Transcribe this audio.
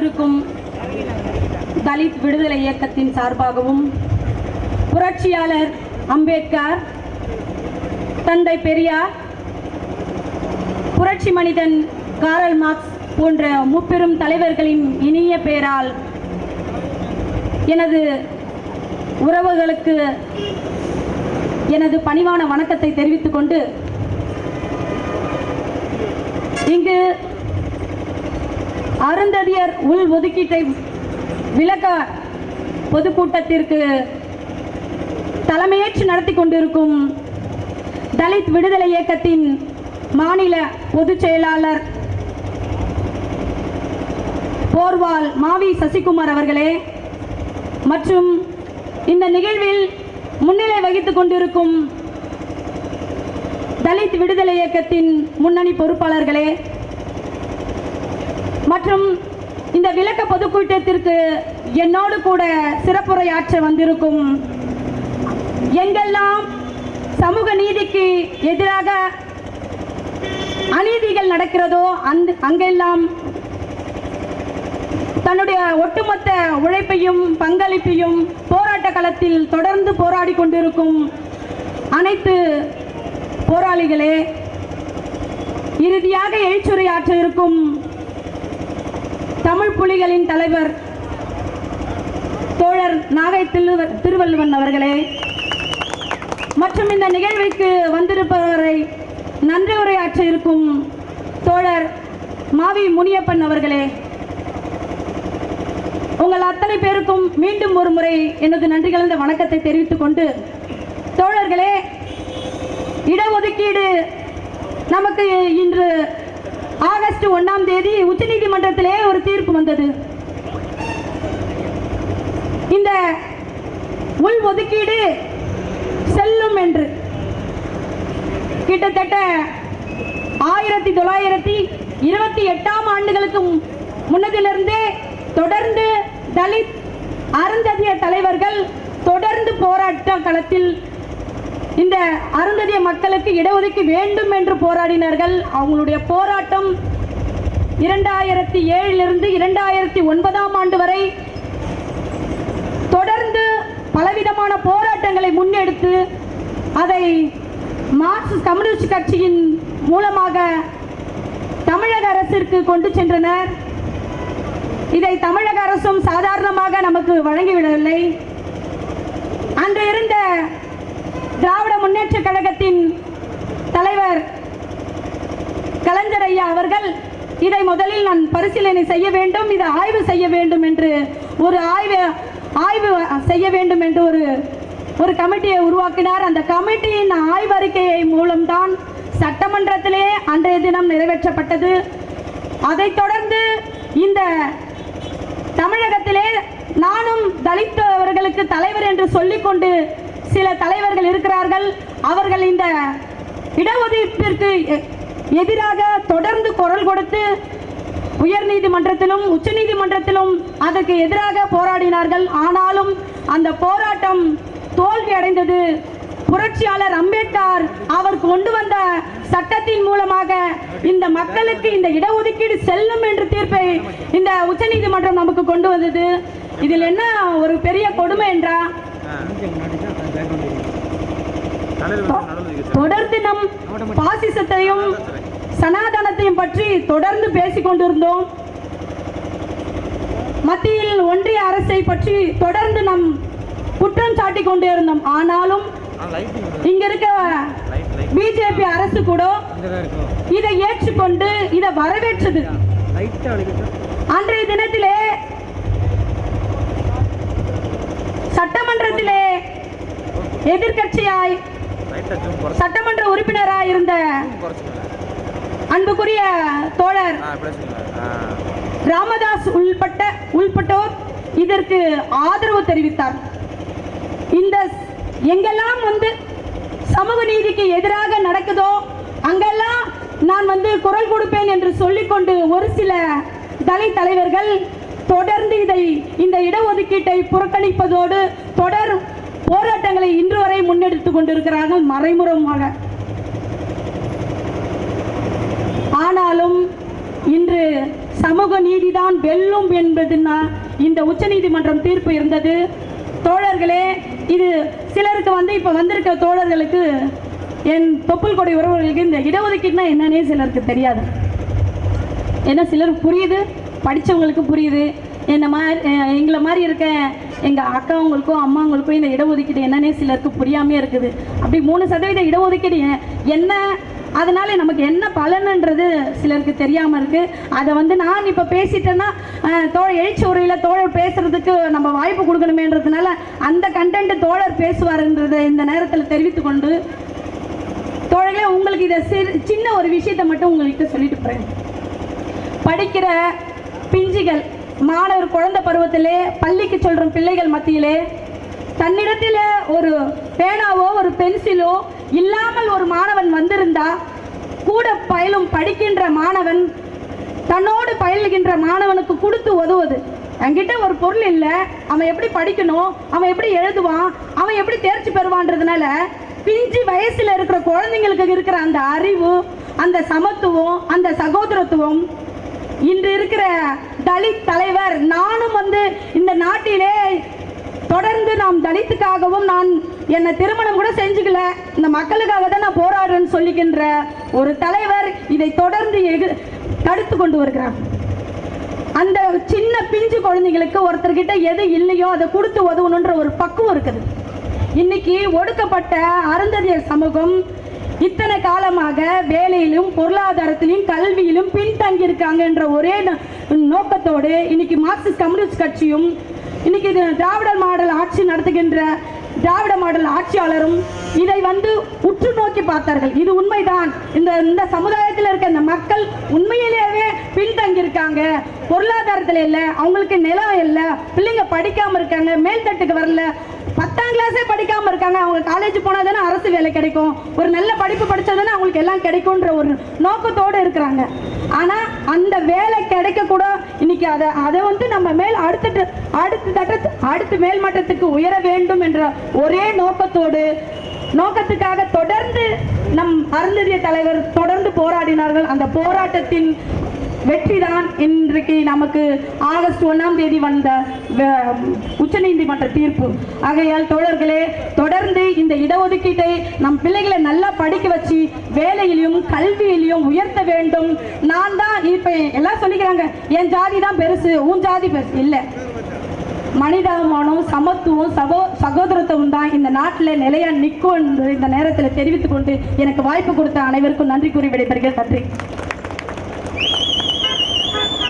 இருக்கும் தலித் விடுதலை இயக்கத்தின் சார்பாகவும் புரட்சியாளர் அம்பேத்கர் தந்தை பெரியார் புரட்சி மனிதன் காரல் மார்க்ஸ் போன்ற முப்பெரும் தலைவர்களின் இனிய பெயரால் எனது உறவுகளுக்கு எனது பணிவான வணக்கத்தை தெரிவித்துக் கொண்டு இங்கு அருந்ததியர் உள் ஒதுக்கீட்டை விளக்க பொதுக்கூட்டத்திற்கு தலைமையேற்று நடத்தி கொண்டிருக்கும் தலித் விடுதலை இயக்கத்தின் மாநில பொதுச் செயலாளர் போர்வால் மாவி சசிகுமார் அவர்களே மற்றும் இந்த நிகழ்வில் முன்னிலை வகித்துக் கொண்டிருக்கும் தலித் விடுதலை இயக்கத்தின் முன்னணி பொறுப்பாளர்களே மற்றும் இந்த விளக்க பொதுக்கூட்டத்திற்கு என்னோடு கூட சிறப்புரையாற்ற வந்திருக்கும் எங்கெல்லாம் சமூக நீதிக்கு எதிராக அநீதிகள் நடக்கிறதோ அந்த அங்கெல்லாம் தன்னுடைய ஒட்டுமொத்த உழைப்பையும் பங்களிப்பையும் போராட்ட களத்தில் தொடர்ந்து போராடி கொண்டிருக்கும் அனைத்து போராளிகளே இறுதியாக எழுச்சுரையாற்ற இருக்கும் தமிழ் புலிகளின் தலைவர் தோழர் நாகை திருவள்ளுவன் அவர்களே மற்றும் இந்த நிகழ்விற்கு வந்திருப்பவரை நன்றி உரையாற்ற இருக்கும் தோழர் மாவி முனியப்பன் அவர்களே. உங்கள் அத்தனை பேருக்கும் மீண்டும் ஒரு முறை எனது நன்றி கலந்த வணக்கத்தை தெரிவித்துக் கொண்டு தோழர்களே இடஒதுக்கீடு நமக்கு இன்று ஆகஸ்ட் ஒன்றாம் தேதி உச்சநீதிமன்றத்திலே ஒரு தீர்ப்பு வந்தது. இந்த உள் ஒதுக்கீடு செல்லும் என்று. கிட்டத்தட்ட ஆயிரத்தி தொள்ளாயிரத்தி இருபத்தி எட்டாம் ஆண்டுகளுக்கு முன்னதிலிருந்தே தொடர்ந்து தலித் அருந்ததிய தலைவர்கள் தொடர்ந்து போராட்ட களத்தில் இந்த அருந்ததிய மக்களுக்கு இடஒதுக்கீடு வேண்டும் என்று போராடினார்கள். அவங்களுடைய போராட்டம் இரண்டாயிரத்தி ஏழிலிருந்து இரண்டாயிரத்தி ஒன்பதாம் ஆண்டு வரை தொடர்ந்து பலவிதமான போராட்டங்களை முன்னெடுத்து அதை மார்க்சிஸ்ட் கம்யூனிஸ்ட் கட்சியின் மூலமாக தமிழக அரசிற்கு கொண்டு சென்றனர். இதை தமிழக அரசும் சாதாரணமாக நமக்கு வழங்கிவிடவில்லை. அன்று இருந்த திராவிட முன்னேற்ற கழகத்தின் தலைவர் கலைஞர் ஐயா அவர்கள் இதை முதலில் நான் பரிசீலனை செய்ய வேண்டும் இதை ஆய்வு செய்ய வேண்டும் என்று ஒரு ஆய்வு ஆய்வு செய்ய வேண்டும் என்று ஒரு ஒரு கமிட்டியை உருவாக்கினார். அந்த கமிட்டியின் ஆய்வறிக்கையை மூலம்தான் சட்டமன்றத்திலே அன்றைய தினம் நிறைவேற்றப்பட்டது. அதைத் தொடர்ந்து இந்த தமிழகத்திலே நானும் தலித்தவர்களுக்கு தலைவர் என்று சொல்லிக்கொண்டு சில தலைவர்கள் இருக்கிறார்கள். அவர்கள் இந்த இடஒதுக்கீட்டிற்கு எ- எதிராக தொடர்ந்து குரல் கொடுத்து உயர்நீதிமன்றத்திலும் உச்சநீதிமன்றத்திலும் அதற்கு எதிராக போராடினார்கள். ஆனாலும் அந்த போராட்டம் தோல்வி அடைந்தது. புரட்சியாளர் அம்பேத்கர் அவர் கொண்டு வந்த சட்டத்தின் மூலமாக இந்த மக்களுக்கு இந்த இடஒதுக்கீடு செல்லும் என்ற தீர்ப்பை இந்த உச்சநீதிமன்றம் நமக்கு கொண்டு வந்தது. இதில் என்ன ஒரு பெரிய கொடுமை என்றா தொடர்ந்து நம் பாசிசத்தையும் சனாதனத்தையும் பற்றி தொடர்ந்து பேசிக் கொண்டிருந்தோம். மத்தியில் ஒன்றிய அரசை பற்றி தொடர்ந்து நம் குற்றம் சாட்டிக் கொண்டே இருந்தோம். ஆனாலும் இங்க இருக்க. பிஜேபி அரசு கூட இதை ஏற்றுக்கொண்டு இதை வரவேற்றது. அன்றைய தினத்திலே சட்டமன்றத்திலே எதிர்கட்சியாய் சட்டமன்ற உறுப்பினராய் இருந்த அன்புக்குரிய தோழர் ராமதாஸ் உள்பட்ட உள்பட்டோர் இதற்கு ஆதரவு தெரிவித்தார். இந்த எங்கெல்லாம் வந்து சமூக நீதிக்கு எதிராக நடக்குதோ அங்கெல்லாம் நான் வந்து குரல் கொடுப்பேன் என்று சொல்லிக்கொண்டு ஒரு சில தலை தலைவர்கள் தொடர்ந்து இதை இந்த இடஒதுக்கீட்டை புறக்கணிப்பதோடு தொடர் போராட்டங்களை இன்று வரை முன்னெடுத்துக் கொண்டிருக்கிறார்கள் மறைமுகமாக. ஆனாலும் இன்று சமூக நீதிதான் வெல்லும் என்பதுன்னா இந்த உச்சநீதிமன்றம் தீர்ப்பு இருந்தது. தோழர்களே இது சிலருக்கு வந்து இப்போ வந்திருக்க தோழர்களுக்கு என் தொப்புள் கொடை உறவுகளுக்கு இந்த இடஒதுக்கீடுனா என்னன்னே சிலருக்கு தெரியாது. ஏன்னா சிலருக்கு புரியுது. படித்தவங்களுக்கு புரியுது. என்ன மாதிரி எங்களை மாதிரி இருக்க எங்கள் அக்காவங்களுக்கும் அம்மாங்களுக்கும் இந்த இடஒதுக்கீடு என்னன்னே சிலருக்கு புரியாமே இருக்குது. அப்படி மூணு சதவீத இடஒதுக்கீடு என்ன அதனால நமக்கு என்ன பலனுன்றது சிலருக்கு தெரியாமல் இருக்குது அதை வந்து நான் இப்போ பேசிட்டேன்னா தோழ எழுச்சி உரையில் தோழர் பேசுறதுக்கு நம்ம வாய்ப்பு கொடுக்கணுமேன்றதுனால அந்த கண்டென்ட் தோழர் பேசுவாருன்றதை இந்த நேரத்தில் தெரிவித்து கொண்டு தோழர்களே உங்களுக்கு இதை சிறு சின்ன ஒரு விஷயத்தை மட்டும் உங்கள்கிட்ட சொல்லிட்டு போகிறேன் படிக்கிற பிஞ்சுகள். மாணவர் குழந்தை பருவத்திலே பள்ளிக்கு சொல்கிற பிள்ளைகள் மத்தியிலே தன்னிடத்தில் ஒரு பேனாவோ ஒரு பென்சிலோ இல்லாமல் ஒரு மாணவன் வந்திருந்தா கூட பயிலும் படிக்கின்ற மாணவன் தன்னோடு பயிலுகின்ற மாணவனுக்கு கொடுத்து உதவுது என்கிட்ட ஒரு பொருள் இல்லை. அவன் எப்படி படிக்கணும்? அவன் எப்படி எழுதுவான்? அவன் எப்படி தேர்ச்சி பெறுவான்றதுனால பிஞ்சு வயசில் இருக்கிற குழந்தைங்களுக்கு இருக்கிற அந்த அறிவு அந்த சமத்துவம் அந்த சகோதரத்துவம் இன்று இருக்கிற தலித் தலைவர் நானும் வந்து இந்த நாட்டிலே தொடர்ந்து நாம் தலித்துக்காகவும் நான் என்னை திருமணம் கூட செஞ்சுக்கல. இந்த மக்களுக்காக தான் நான் போராடுறேன்னு சொல்லிக்கின்ற ஒரு தலைவர் இதை தொடர்ந்து எது தடுத்து கொண்டு வருகிறார். அந்த சின்ன பிஞ்சு குழந்தைங்களுக்கு ஒருத்தர்கிட்ட எது இல்லையோ அதை கொடுத்து உதவணுன்ற ஒரு பக்குவம் இருக்குது. இன்னைக்கு ஒடுக்கப்பட்ட அருந்ததியர் சமூகம் இத்தனை காலமாக வேலையிலும் பொருளாதாரத்திலும் கல்வியிலும் பின்தங்கி இருக்காங்கன்ற ஒரே நோ- நோக்கத்தோடு இன்னைக்கு மார்க்சிஸ்ட் கம்யூனிஸ்ட் கட்சியும் இன்னைக்கு இது திராவிட மாடல் ஆட்சி நடத்துகின்ற திராவிட மாடல் ஆட்சியாளரும் இதை வந்து உற்று நோக்கி பார்த்தார்கள். இது உண்மைதான். இந்த இந்த சமுதாயத்தில் இருக்க இந்த மக்கள் உண்மையிலேயே பின்தங்கியிருக்காங்க. பொருளாதாரத்தில் இல்லை அவங்களுக்கு நிலம் இல்லை பிள்ளைங்க படிக்காமல் இருக்காங்க மேல்தட்டுக்கு வரல பத்தாம் கிளாஸே படிக்காம இருக்காங்க. அவங்க காலேஜ் போனால் தானே அரசு வேலை கிடைக்கும். ஒரு நல்ல படிப்பு படித்தா தானே அவங்களுக்கு எல்லாம் கிடைக்கும்ன்ற ஒரு நோக்கத்தோடு இருக்கிறாங்க. ஆனால் அந்த வேலை கிடைக்க கூட இன்னைக்கு அதை அதை வந்து நம்ம மேல் அடுத்த அடுத்த தட்ட அடுத்த மேல் மட்டத்துக்கு உயர வேண்டும் என்ற ஒரே நோக்கத்தோடு நோக்கத்துக்காக தொடர்ந்து நம் அருந்ததிய தலைவர் தொடர்ந்து போராடினார்கள். அந்த போராட்டத்தின் வெற்றிதான் இன்றைக்கு நமக்கு ஆகஸ்ட் ஒன்றாம் தேதி வந்த உச்சநீதிமன்ற தீர்ப்பு. ஆகையால் தோழர்களே தொடர்ந்து இந்த இடஒதுக்கீட்டை நம் பிள்ளைகளை நல்லா படிக்க வச்சு வேலையிலையும் கல்வியிலையும் உயர்த்த வேண்டும். நான் தான் இப்போ எல்லாம் சொல்லிக்கிறாங்க. என் ஜாதி தான் பெருசு உன் ஜாதி பெருசு. இல்லை. மனிதாபிமானம் சமத்துவம் சகோ சகோதரத்துவம் தான் இந்த நாட்டில் நிலையா நிற்கும் என்று இந்த நேரத்தில் தெரிவித்துக் கொண்டு எனக்கு வாய்ப்பு கொடுத்த அனைவருக்கும் நன்றி கூறி விடைபெறுகிறேன். நன்றி.